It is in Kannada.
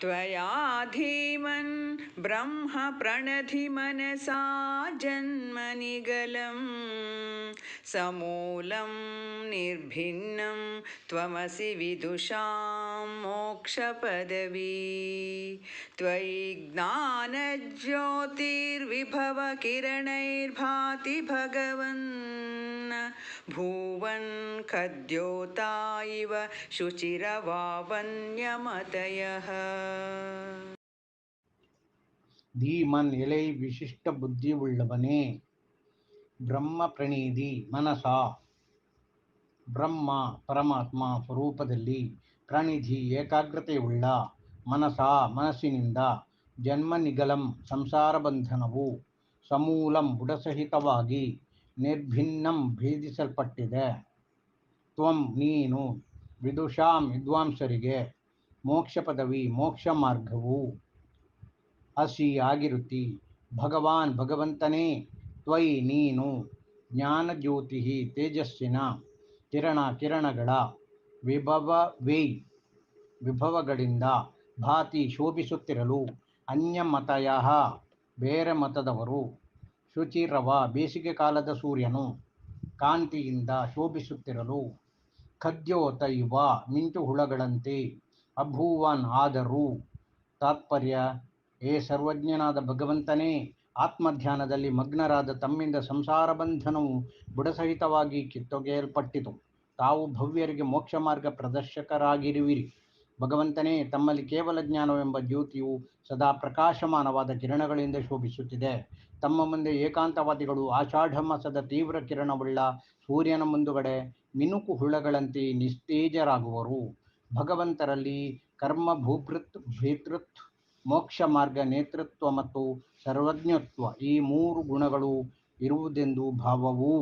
त्वया धीमन् ब्रह्म प्रणधि मनसा जन्मनिगलं समूलं निर्भिन्नं त्वमसि विदुषां मोक्षपदवी। त्वयि ज्ञानज्योतिर्विभवकिरणैर्भाति भगवन् ಭುವನ್ ಖದ್ಯೋತ ಇವ ಶುಚಿರವಾವನ್ಯಮತಯ. ಧೀಮನ್ ಎಲೈ ವಿಶಿಷ್ಟ ಬುದ್ಧಿ ಉಳ್ಳವನೇ ಬ್ರಹ್ಮ ಪ್ರಣೀದಿ ಮನಸ. ಬ್ರಹ್ಮ ಪರಮಾತ್ಮ ಸ್ವರೂಪದಲ್ಲಿ ಪ್ರಣಿಧಿ ಏಕಾಗ್ರತೆಯುಳ್ಳ ಮನಸ ಮನಸ್ಸಿನಿಂದ ಜನ್ಮ ನಿಗಲಂ ಸಂಸಾರ ಬಂಧನವು ಸಮೂಲಂ ಬುಡಸಹಿತವಾಗಿ ನಿರ್ಭಿನ್ನಂ ಭೇದಿಸಲ್ಪಟ್ಟಿದೆ. ತ್ವಂ ನೀನು ವಿದುಷಾಂ ವಿದ್ವಾಂಸರಿಗೆ ಮೋಕ್ಷ ಪದವಿ, ಮೋಕ್ಷ ಮಾರ್ಗವು ಹಸಿ ಆಗಿರುತಿ ಭಗವಾನ್ ಭಗವಂತನೇ ತ್ವಯಿ ನೀನು ಜ್ಞಾನಜ್ಯೋತಿ ತೇಜಸ್ಸಿನ ಕಿರಣ ಕಿರಣಗಳ ವಿಭವ ವಿಭವವೇ ವಿಭವಗಳಿಂದ ಭಾತಿ ಶೋಭಿಸುತ್ತಿರಲು ಅನ್ಯಮತಯ ಬೇರೆ ಮತದವರು ಶುಚಿರವ ಬೇಸಿಗೆ ಕಾಲದ ಸೂರ್ಯನು ಕಾಂತಿಯಿಂದ ಶೋಭಿಸುತ್ತಿರಲು ಖದ್ಯೋತ ಇವ ಮಿಂಚು ಹುಳಗಳಂತೆ ಅಭೂವನ್ ಆದರೂ ತಾತ್ಪರ್ಯ, ಏ ಸರ್ವಜ್ಞನಾದ ಭಗವಂತನೇ, ಆತ್ಮಧ್ಯಾನದಲ್ಲಿ ಮಗ್ನರಾದ ತಮ್ಮಿಂದ ಸಂಸಾರ ಬಂಧನವು ಬುಡಸಹಿತವಾಗಿ ಕಿತ್ತೊಗೆಯಲ್ಪಟ್ಟಿತು. ತಾವು ಭವ್ಯರಿಗೆ ಮೋಕ್ಷ ಮಾರ್ಗ ಪ್ರದರ್ಶಕರಾಗಿರುವಿರಿ. ಭಗವಂತನೇ ತಮ್ಮಲ್ಲಿ ಕೇವಲ ಜ್ಞಾನವೆಂಬ ಜ್ಯೋತಿಯು ಸದಾ ಪ್ರಕಾಶಮಾನವಾದ ಕಿರಣಗಳಿಂದ ಶೋಭಿಸುತ್ತಿದೆ. ತಮ್ಮ ಮುಂದೆ ಏಕಾಂತವಾದಿಗಳು ಆಷಾಢ ಮಾಸದ ತೀವ್ರ ಕಿರಣವುಳ್ಳ ಸೂರ್ಯನ ಮುಂದುಗಡೆ ಮಿನುಕು ಹುಳಗಳಂತೆ ನಿಸ್ತೇಜರಾಗುವರು. ಭಗವಂತರಲ್ಲಿ ಕರ್ಮ ಭೂಭೃತ್ ಭೇತೃತ್ ಮೋಕ್ಷ ಮಾರ್ಗ, ನೇತೃತ್ವ ಮತ್ತು ಸರ್ವಜ್ಞತ್ವ ಈ ಮೂರು ಗುಣಗಳು ಇರುವುದೆಂದು ಭಾವವು.